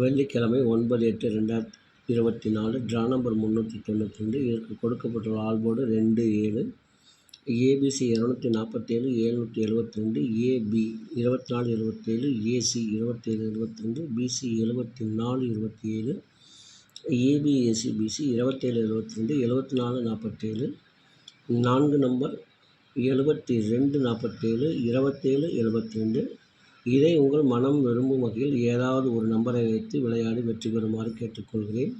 வெள்ளிக்கிழமை ஒன்பது எட்டு ரெண்டாயிரத்தி இருபத்தி நாலு ட்ரா நம்பர் முந்நூற்றி தொண்ணூற்றி ரெண்டு. இதற்கு கொடுக்கப்பட்டுள்ள ஆல்போர்டு ரெண்டு ஏழு. ஏபிசி இரநூத்தி நாற்பத்தேழு எழுநூற்றி எழுபத்தி ரெண்டு. ஏபி இருபத்தி நாலு இருபத்தேழு ஏசி இருபத்தேழு இருபத்தி ரெண்டு. பிசி எழுபத்தி நாலு இருபத்தி ஏழு. ஏபிஎஸ்சி பிசி இருபத்தேழு எழுபத்தி ரெண்டு. எழுபத்தி நாலு நாற்பத்தேழு. நான்கு நம்பர் எழுபத்தி ரெண்டு நாற்பத்தேழு. இருபத்தேழு எழுபத்தி ரெண்டு. இதை உங்கள் மனம் விரும்பும் வகையில் ஏதாவது ஒரு நம்பரை வைத்து விளையாடி வெற்றி பெறுமாறு கேட்டுக்கொள்கிறேன்.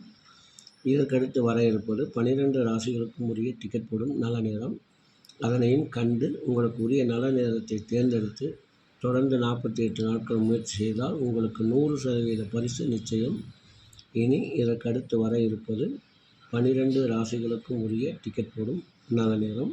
இதற்கடுத்து வர இருப்பது பனிரெண்டு ராசிகளுக்கும் உரிய டிக்கெட் போடும் நல்ல நேரம். அதனையும் கண்டு உங்களுக்கு உரிய நல்ல நேரத்தை தேர்ந்தெடுத்து தொடர்ந்து நாற்பத்தி எட்டு நாட்கள் முயற்சி செய்தால் உங்களுக்கு நூறு சதவீத பரிசு நிச்சயம். இனி இதற்கடுத்து வர இருப்பது பனிரெண்டு ராசிகளுக்கும் உரிய டிக்கெட் போடும் நல்ல நேரம்.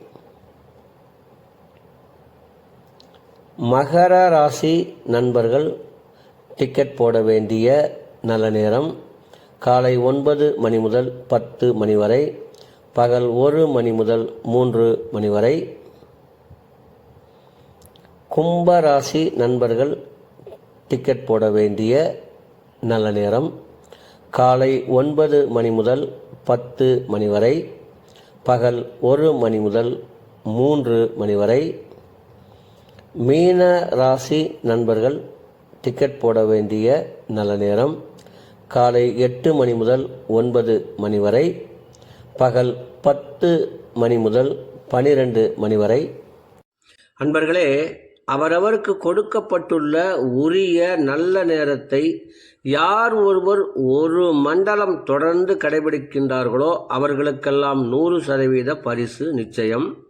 மகர ராசி நண்பர்கள் டிக்கெட் போட வேண்டிய நல்ல நேரம். காலை ஒன்பது மணி முதல் பத்து மணி வரை பகல் ஒரு மணி முதல் மூன்று மணி வரை. கும்ப ராசி நண்பர்கள் டிக்கெட் போட வேண்டிய நல்ல நேரம். காலை ஒன்பது மணி முதல் பத்து மணி வரை பகல் ஒரு மணி முதல் மூன்று மணி வரை. மீன ராசி நண்பர்கள் டிக்கெட் போட வேண்டிய நல்ல நேரம். காலை எட்டு மணி முதல் ஒன்பது மணி வரை பகல் பத்து மணி முதல் பனிரெண்டு மணி வரை. அன்பர்களே அவரவருக்கு கொடுக்கப்பட்டுள்ள உரிய நல்ல நேரத்தை யார் ஒருவர் ஒரு மண்டலம் தொடர்ந்து கடைபிடிக்கின்றார்களோ அவர்களுக்கெல்லாம் நூறு சதவீத பரிசு நிச்சயம்.